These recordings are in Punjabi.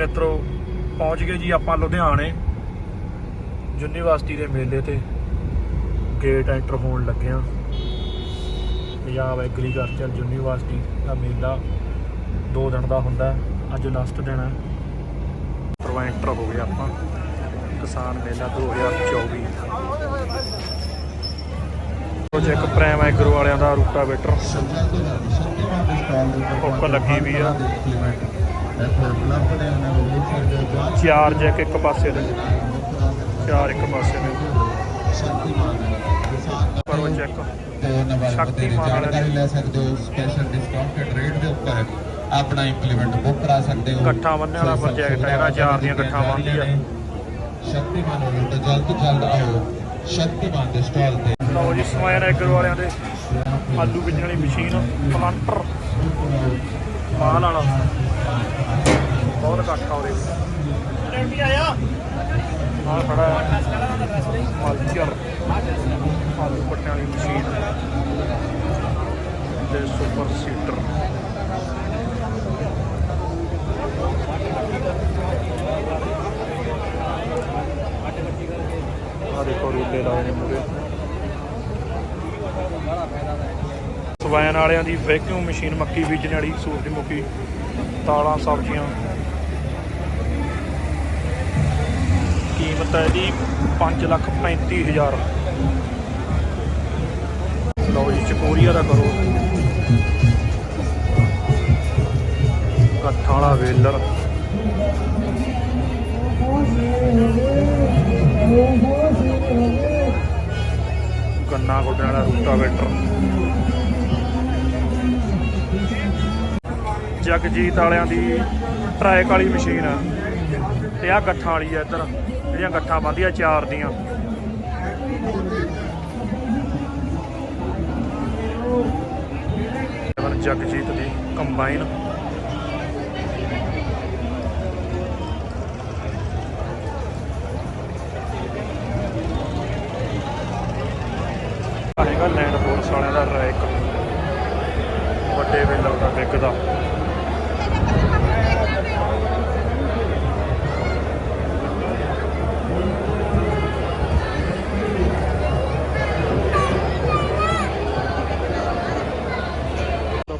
ਮਿੱਤਰੋ, ਪਹੁੰਚ ਗਏ ਜੀ ਆਪਾਂ ਲੁਧਿਆਣੇ। ਯੂਨੀਵਰਸਿਟੀ ਦੇ ਮੇਲੇ ਤੇ ਗੇਟ ਐਂਟਰ ਹੋਣ ਲੱਗੇ ਆ ਪੰਜਾਬ ਐਗਰੀਕਲਚਰ ਯੂਨੀਵਰਸਿਟੀ ਦਾ ਮੇਲਾ 2 ਦਿਨ ਦਾ ਹੁੰਦਾ ਅੱਜ ਲਾਸਟ ਦਿਨ ਹੈ। ਤਰਵਾ ਐਂਟਰ ਹੋ ਗਿਆ ਆਪਾਂ। ਕਿਸਾਨ ਮੇਲਾ 2024 ਪ੍ਰੋਜੈਕਟ ਪ੍ਰਾਈਮ ਐਗਰੋ ਵਾਲਿਆਂ ਦਾ ਰੂਟਾਵੇਟਰ। ਹੁੱਕ ਲੱਗੀ ਵੀ ਆ। ਚਾਰ ਜੈਕ ਇੱਕ ਪਾਸੇ ਦੇ। ਚਾਰ ਇੱਕ ਪਾਸੇ ਦੇ। ਪਰ ਉਹ ਚੈੱਕ ਸ਼ਕਤੀਮਾਨ ਜਾਣਕਾਰੀ ਲੈ ਸਕਦੇ ਹੋ। ਸਪੈਸ਼ਲ ਡਿਸਕਾਊਂਟਡ ਰੇਟ ਦੇ ਉੱਪਰ ਆਪਣਾ ਇੰਪਲੀਮੈਂਟ ਬੁੱਕ ਕਰਾ ਸਕਦੇ ਹੋ। ਗੱਠਾਂ ਬੰਨ੍ਹਣ ਵਾਲਾ project ਹੈ, ਇਹਦਾ ਚਾਰ ਦੀਆਂ ਗੱਠਾਂ ਬੰਨ੍ਹਦੀ ਆ। ਸ਼ਕਤੀਮਾਨ ਵੱਲੋਂ ਤਾਂ ਜਲਦ ਤੋਂ ਜਲਦ ਆਓ। ਸ਼ਕਤੀਮਾਨ ਦੇ ਸਟਾਲ ਤੇ। ਲਓ ਜੀ ਸਮਾਇਨ ਐਗਰੋ ਵਾਲਿਆਂ ਦੇ। ਆਲੂ ਬੀਜਣ ਵਾਲੀ ਮਸ਼ੀਨ ਪਲਾਂਟਰ। ਮਾਲ ਵਾਲਾ। ਬਹੁਤ ਇਕੱਠਾ ਉਹਦੇ। ਆ ਖੜਾ ਮਲਚਰ ਆਲੂ ਪੱਟਣ ਵਾਲੀ ਮਸ਼ੀਨ। ਤੇ ਸੁਪਰ ਸੀਟਰ ਆ ਦੇਖੋ ਰੂਲੇ ਲਾਏ ਨੇ ਮੂਰੇ ਸਵਾਇਨ ਵਾਲਿਆਂ ਦੀ ਵੈਕਿਊਮ ਮਸ਼ੀਨ ਮੱਕੀ ਬੀਜਣ ਵਾਲੀ ਸੂਰਜਮੁਖੀ ਤਾਲਾਂ ਸਬਜ਼ੀਆਂ। ਕੀਮਤ ਹੈ ਇਹਦੀ 5 ਲੱਖ 35 ਹਜ਼ਾਰ। ਲਓ ਜੀ, ਚਕੋਰੀਆ ਦਾ ਕਰੋ। ਕੱਠਾਂ ਵਾਲਾ ਵੇਲਰ। ਗੰਨਾ ਗੋਡਣ ਵਾਲਾ ਰੂਟਾਵੇਟਰ। ਜਗਜੀਤ ਵਾਲਿਆਂ ਦੀ ਟਰੈਕ ਵਾਲੀ ਮਸ਼ੀਨ। ਆ ਤੇ ਆ ਗੱਠਾਂ ਵਾਲੀ ਆ ਇੱਧਰ, ਜਿਹੜੀਆਂ ਗੱਠਾਂ ਬੰਦੀਆਂ ਚਾਰ ਦੀਆਂ। ਜਗਜੀਤ ਦੀ ਕੰਬਾਈਨ ਆਹ ਹੈਗਾ ਲੈਂਡ ਫੋਰਸ ਵਾਲਿਆਂ ਦਾ ਰੈਕ। ਵੱਡੇ ਵੇਲਾ ਦਾ ਬਿੱਗ ਦਾ।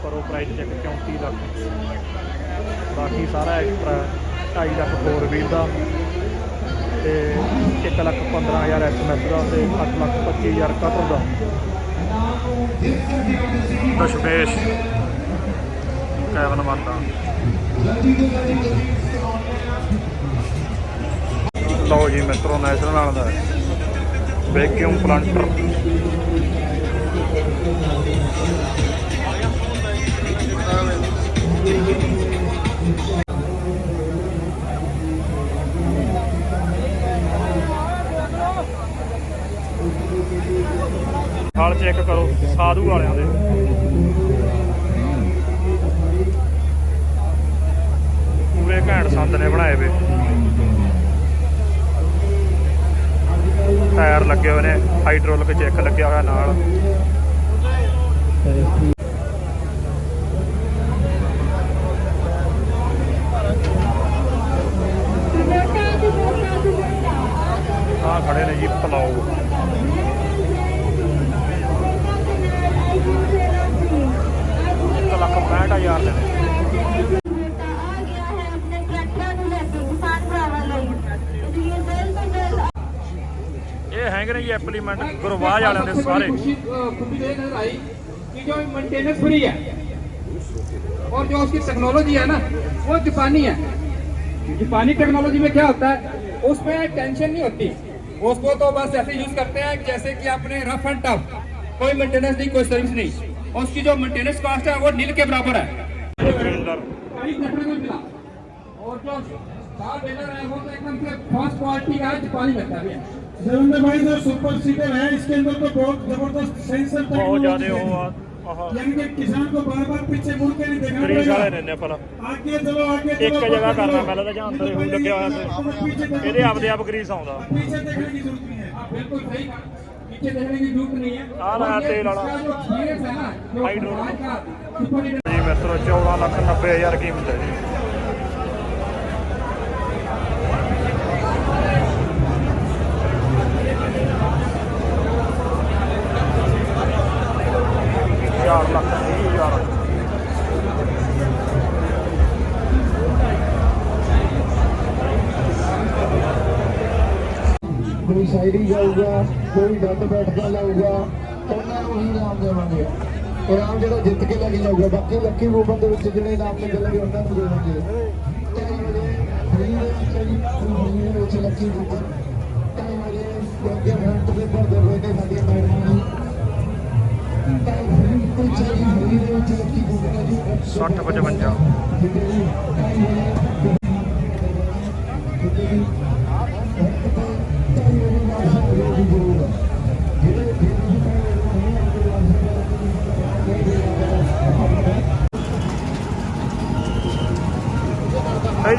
ਕਰੋ ਪ੍ਰਾਈਸ ਚੈੱਕ 34 ਲੱਖ। ਬਾਕੀ ਸਾਰਾ ਐਕਸਟਰਾ 2.5 ਲੱਖ 4 ਵੀਲ ਦਾ। ਤੇ 1 ਲੱਖ 15000 ਐਸਐਮਐਸ ਦਾ ਤੇ 8 ਲੱਖ 25000 ਕਟਰ ਦਾ ਦਸ਼ਮੇਸ਼ ਕੈਵਨ ਮਾਤਾ। ਲਓ ਜੀ ਮਿੱਤਰੋ ਨੈਸ਼ਨਲ ਨਾਲ ਦਾ ਵੈਕਿਊਮ ਪਲਾਂਟਰ ਹਾਲ ਚੈੱਕ ਕਰੋ ਸਾਧੂ ਵਾਲਿਆਂ ਦੇ। ਪੂਰੇ ਘੈਂਟ ਸੰਦ ਨੇ ਬਣਾਏ ਵੇ। ਟਾਇਰ ਲੱਗੇ ਹੋਏ ਨੇ ਹਾਈਡ੍ਰੋਲਿਕ ਚੈੱਕ ਲੱਗਿਆ ਹੋਇਆ ਨਾਲ। ਆ ਖੜੇ ਨੇ ਜੀ, ਪਲਾਓ। ਇੱਕ ਲੱਖ 65000 ਦੇ ਨੇ। ਇਹ ਹੈਗੇ ਨੇ ਜੀ ਐਪਲੀਮੈਂਟ ਗੁਰਵਾਜ ਵਾਲਿਆਂ ਦੇ ਸਾਰੇ खुशी खुशी देख नजर आई कि जो मेंटेनेंस फ्री है और जो उसकी टेक्नोलॉजी है ना वो जापानी है जापानी टेक्नोलॉजी में क्या होता है उसमें टेंशन नहीं होती उसको तो बस ऐसे यूज करते हैं जैसे कि आपने रफ एंड टफ कोई मेंटेनेंस नहीं कोई सर्विस नहीं और उसकी जो मेंटेनेंस कॉस्ट है वो नील के बराबर है ਸੁਰਿੰਦਰ कहीं देखने को मिला और जो कार बेलर है वो तो एकदम से फर्स्ट क्वालिटी का है जापानी लगता भी है देवेंद्र भाई सर सुपर सीटर है इसके अंदर तो बहुत जबरदस्त सेंसर ਬਹੁਤ ਜ਼ਿਆਦੇ टेक्नोलॉजी ਉਹ है। ਆ ਆਹ यानी कि किसान को बार बार पीछे मुड़ के नहीं देखना ਗਰੀਸ ਵਾਲੇ पड़ेगा ਨੇ ਨੇ ਭਲਾ आगे चलो आगे ਇੱਕ चलो ਜਗ੍ਹਾ आगे ਕਰਨਾ चलो। ਪਹਿਲਾਂ ਤਾਂ ਜਾਂ ਅੰਦਰ नहीं ਹੀ तो ਲੱਗਿਆ ਹੋਇਆ पहले ਤੇ पीछे देखो। ਇਹਦੇ ਆਪਦੇ ਆਪ ਗਰੀਸ ਆਉਂਦਾ पीछे देखने की जरूरत नहीं है आप बिल्कुल सही कहा। पीछे देखने की जरूरत नहीं है आ रहा और ये तेल वाला। इसका जो experience है ना जो हाइड्रोलिक। समाज का सुपर लीडर ਜੀ ਮਿੱਤਰੋ 14 ਲੱਖ 90 ਹਜ਼ਾਰ ਕੀਮਤ ਹੈ ਜੀ ਕੋਈ ਸ਼ਾਇਰੀ ਗਾਊਗਾ ਕੋਈ ਡੱਡ ਬੈਠਦਾ ਲਾਊਗਾ ਉਹਨਾਂ ਨੂੰ ਹੀ ਇਨਾਮ ਦੇਵਾਂਗੇ। ਇਨਾਮ ਜਿਹੜਾ ਜਿੱਤ ਕੇ ਲੈ ਕੇ ਜਾਊਗਾ ਬਾਕੀ ਲੱਕੀ ਵੂਮਨ ਦੇ ਵਿੱਚ ਜਿਹੜੇ ਇਨਾਮ ਨਿਕਲਣਗੇ ਉਹਨਾਂ ਨੂੰ ਦੇਵਾਂਗੇ। ਦੇ ਵਿੱਚ ਦੇ ਲੱਕੀ ਵੂਮਨ ਢਾਈ ਵਜੇ ਅੱਗੇ ਫਰੰਟ ਦੇ ਭਰਦੇ ਹੋਏ ਨੇ ਸਾਡੀਆਂ ਮੈਡਮਾਂ ਦੇ ਜੀ। 60 55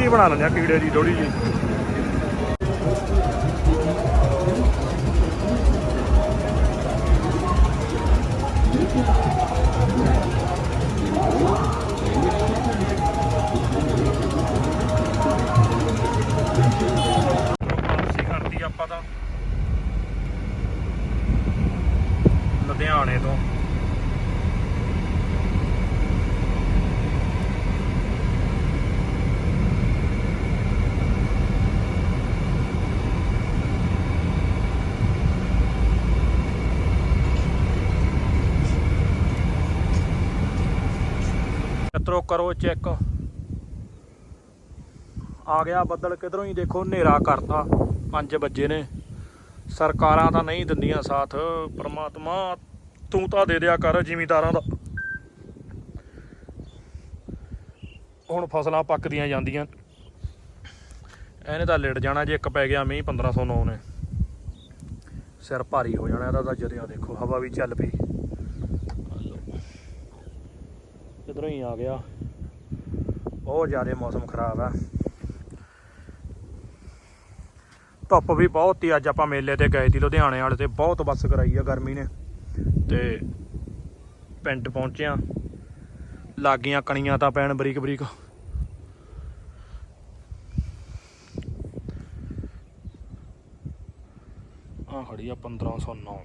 ਜੀ ਬਣਾ ਲੈਂਦੇ ਆ ਕੀੜੇ ਦੀ ਥੋੜੀ ਜੀ। ਮਿੱਤਰੋ ਕਰੋ ਚੈੱਕ। ਆ ਗਿਆ ਬੱਦਲ, ਕਿਧਰੋਂ ਹੀ ਦੇਖੋ, ਹਨੇਰਾ ਕਰਤਾ। 5 ਵਜੇ ਨੇ। ਸਰਕਾਰਾਂ ਤਾਂ ਨਹੀਂ ਦਿੰਦੀਆਂ ਸਾਥ। ਪਰਮਾਤਮਾ ਤੂੰ ਤਾਂ ਦੇ ਦਿਆ ਕਰ ਜ਼ਿਮੀਦਾਰਾਂ ਦਾ। ਹੁਣ ਫਸਲਾਂ ਪੱਕਦੀਆਂ ਜਾਂਦੀਆਂ। ਇਹਨੇ ਤਾਂ ਲਿਟ ਜਾਣਾ, ਜੇ ਇੱਕ ਪੈ ਗਿਆ ਮੀਂਹ 1509 ਨੇ। ਸਿਰ ਭਾਰੀ ਹੋ ਜਾਣਾ, ਇਹਦਾ ਤਾਂ ਜਰਿਆ ਦੇਖੋ, ਹਵਾ ਵੀ ਚੱਲ ਪਈ। ਕਿਧਰੋਂ ਹੀ ਆ ਗਿਆ। ਬਹੁਤ ਜ਼ਿਆਦਾ ਮੌਸਮ ਖਰਾਬ ਆ। ਧੁੱਪ ਵੀ ਬਹੁਤ ਤੀ ਅੱਜ ਆਪਾਂ ਮੇਲੇ ਤੇ ਗਏ ਸੀ, ਲੁਧਿਆਣੇ ਵਾਲੇ ਤੇ ਬਹੁਤ ਬੱਸ ਕਰਾਈ ਆ ਗਰਮੀ ਨੇ। ਤੇ ਪਿੰਡ ਪਹੁੰਚਿਆ ਲਾਗੀਆਂ ਕਣੀਆਂ ਤਾਂ ਪੈਣ ਬਰੀਕ ਬਰੀਕ ਆ ਖੜੀ ਆ 1509